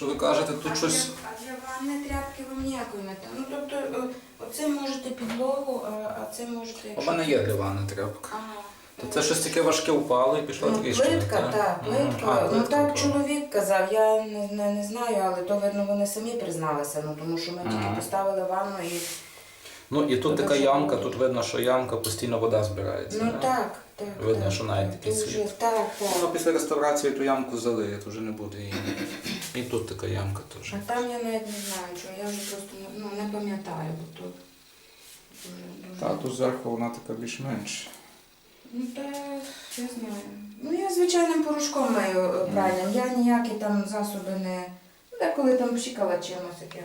Що ви кажете, тут а щось. Для, а для ванни тряпки вам ніякої не там. Ну тобто е, оце можете підлогу, а, це можете. У мене є для ванни тряпка. Ага. То це щось таке важке впало і пішла Ну, тріщина. плитка, так, плитка. А, ну плитка так чоловік казав, я не, не, не знаю, але то видно вони самі призналися, ну тому що ми Ага. тільки поставили ванну і. Ну і тут така ямка, тут видно, що ямка постійно вода збирається. Ну да? так, так. Видно, так, що навіть так, такий дуже, слід. Так, Ну, після реставрації ту ямку залиє, то вже не буде її. І тут така ямка теж. А там я навіть не знаю, чого, я вже просто ну, не пам'ятаю, бо тут дуже, дуже. Та тут зверху вона така більш-менш. Ну та я знаю. Ну я звичайним порошком маю прання. пральним. Я ніякі там засоби не. Ну, Деколи там пшикала чимось яким.